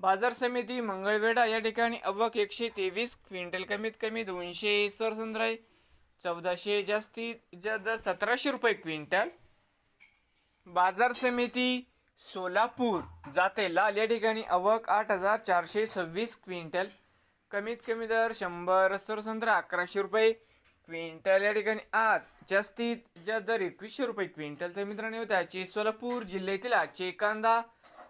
बाजार समिती मंगळवेढा या ठिकाणी अवक एकशे तेवीस क्विंटल कमीत कमी दोनशे सरसंद्राय चौदाशे जास्तीत जास्त सतराशे रुपये क्विंटल. बाजार समिती सोलापूर जाते लाल या ठिकाणी अवक आठ हजार चारशे सव्वीस क्विंटल. कमीत कमी दर शंभर सरसंद्रा अकराशे रुपये क्विंटल या ठिकाणी आज जास्तीत जास्त दर एकवीसशे रुपये क्विंटल. तर मित्रांनो त्याचे सोलापूर जिल्ह्यातील आजचे कांदा